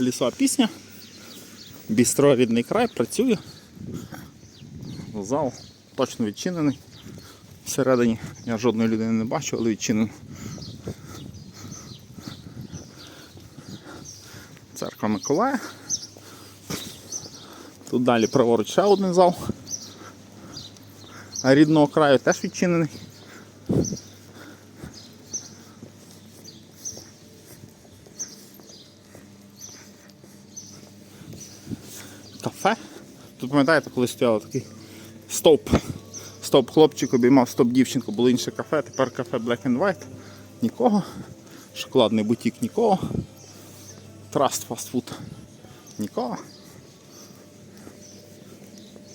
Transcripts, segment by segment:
лісова пісня. Бістро рідний край працює. Зал точно відчинений. Всередині я жодної людини не бачу, але відчинений. Церква Миколая. Тут далі праворуч ще один зал. А рідного краю теж відчинений. Кафе. Тут пам'ятаєте, коли стояло такий стовп. Стоп хлопчик обіймав стоп дівчинку, було інше кафе, тепер кафе Black and White. Нікого. Шоколадний бутік нікого. Траст фастфуд. Нікого.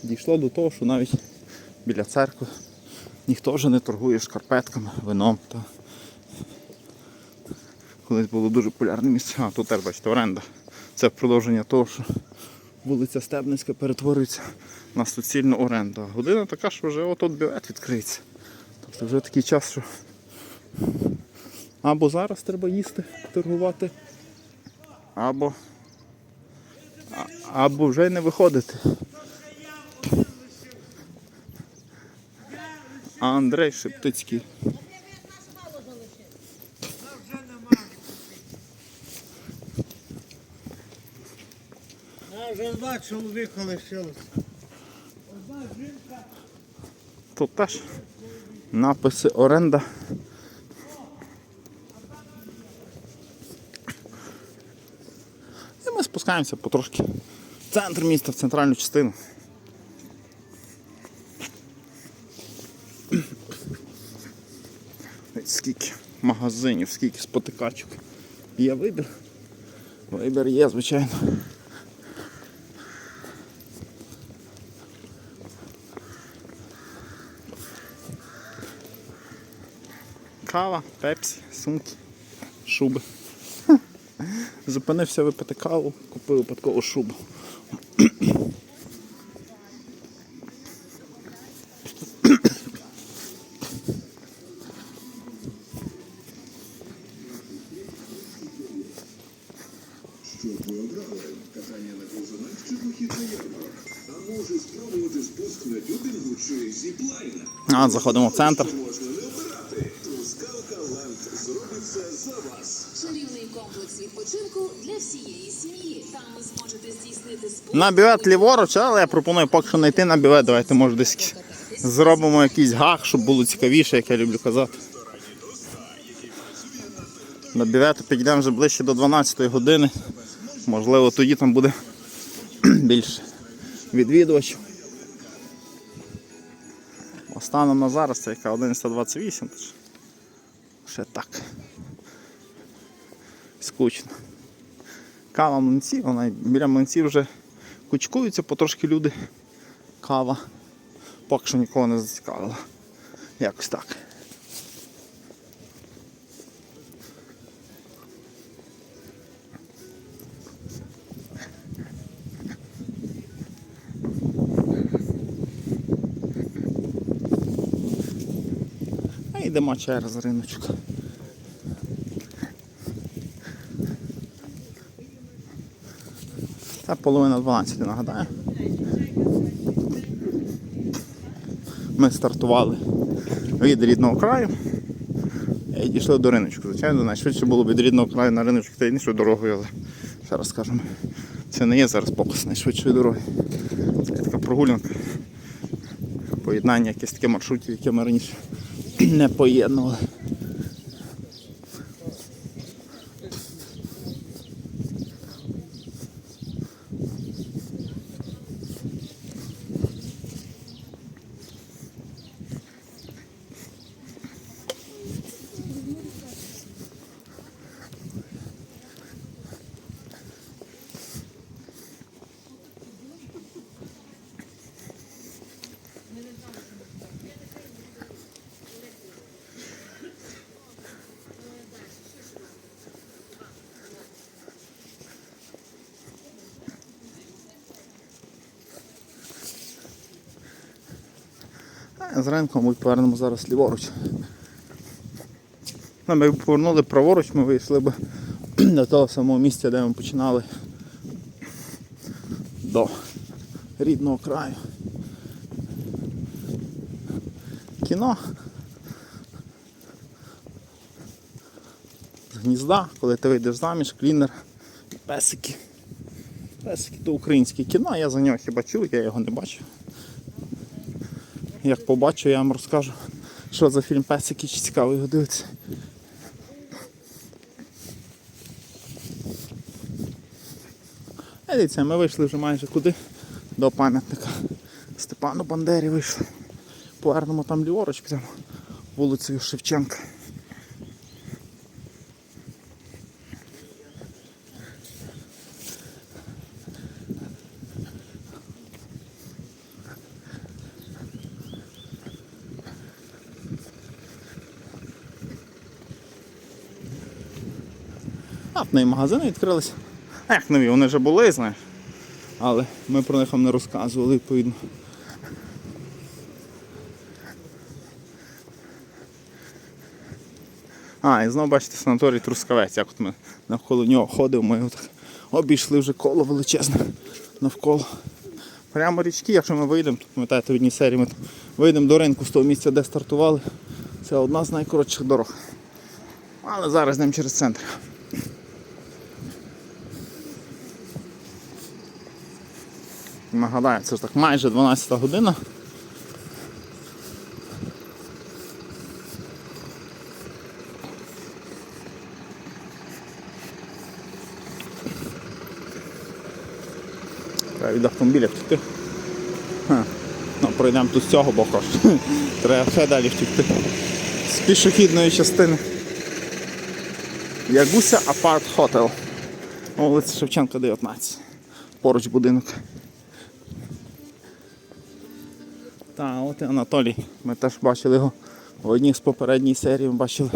Дійшло до того, що навіть біля церкви ніхто вже не торгує шкарпетками, вином. Та... Колись було дуже популярне місце. А тут теж бачите, оренда. Це продовження того, що вулиця Стебницька перетворюється на суцільну оренду. Година така, що вже бювет відкриється. Тобто вже такий час, що або зараз треба їсти, торгувати, або, або вже й не виходити. А Андрей Шептицький. Я вже два чоловіка лишилося. Тут теж написи оренда. І ми спускаємося потрошки в центр міста, в центральну частину. Скільки магазинів, скільки спотикачок. Є вибір. Вибір є, звичайно. Кава, пепсі, сумки, шуби. Зупинився випити каву, купив випадкову шубу. А, заходимо в центр. Ленд зробить за вас. Чарівний комплекс відпочинку для всієї сім'ї. Там ви зможете здійснити спорт. На ліворуч, але я пропоную поки що не йти на бювет. Давайте може десь зробимо якийсь гак, щоб було цікавіше, як я люблю казати. На бювету підійдемо вже ближче до 12 години. Можливо, тоді там буде більше відвідувачів. Бо Станом на зараз це яка 11.28, тож ще так. Скучно. Кава млинці, вона біля млинців вже кучкуються потрошки люди. Кава. Поки що нікого не зацікавила. Якось так. Йдемо через риночок. Це половина 12, нагадаю. Ми стартували від рідного краю і дійшли до риночку. Звичайно, найшвидше було б від рідного краю на риночок та іншою дорогою, але ще раз скажемо, це не є зараз показ найшвидшої дороги. Це така прогулянка. Поєднання якихось таке маршрутів, які ми раніше не поєднували. З ринком ми повернемо зараз ліворуч. Ну, Ми б повернули праворуч, ми вийшли б до того самого місця, де ми починали до рідного краю. Кіно. Гнізда, коли ти вийдеш заміж, клінер, песики. Песики то українське кіно, я за нього хіба чув, я його не бачив. Як побачу, я вам розкажу, що за фільм Песики, чи цікаво його дивитися. Дивіться, ми вийшли вже майже куди? До пам'ятника Степану Бандері вийшли. Повернемо там ліворуч, прямо вулицею Шевченка. А, в неї магазини відкрилися. Як нові, вони вже були, знаєш. Але ми про них вам не розказували, відповідно. А, і знову бачите санаторій Трускавець, як от ми навколо нього ходимо, ми от обійшли вже коло величезне навколо. Прямо річки, якщо ми вийдемо, тут пам'ятаєте в одній серії ми вийдемо до ринку з того місця, де стартували. Це одна з найкоротших дорог. Але зараз йдемо через центр. Нагадаю, це ж так майже 12 година. Треба від автомобіля втекти. Ну, пройдемо тут з цього боку. Треба ще далі втекти. З пішохідної частини. Ягуся Апарт Хотел. Вулиця Шевченка 19. Поруч будинок. Та, от і Анатолій. Ми теж бачили його в одній з попередніх серій. Бачили,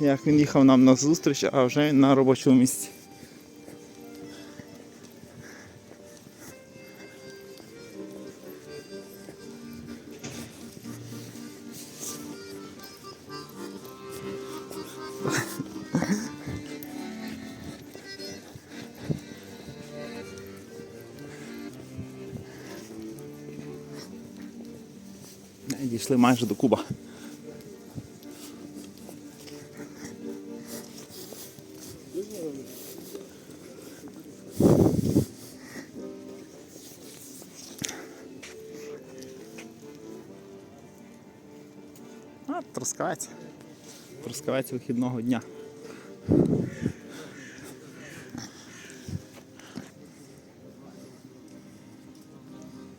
як він їхав нам на зустріч, а вже на робочому місці. Дійшли майже до Куба. А, Трускавець. Трускавець вихідного дня.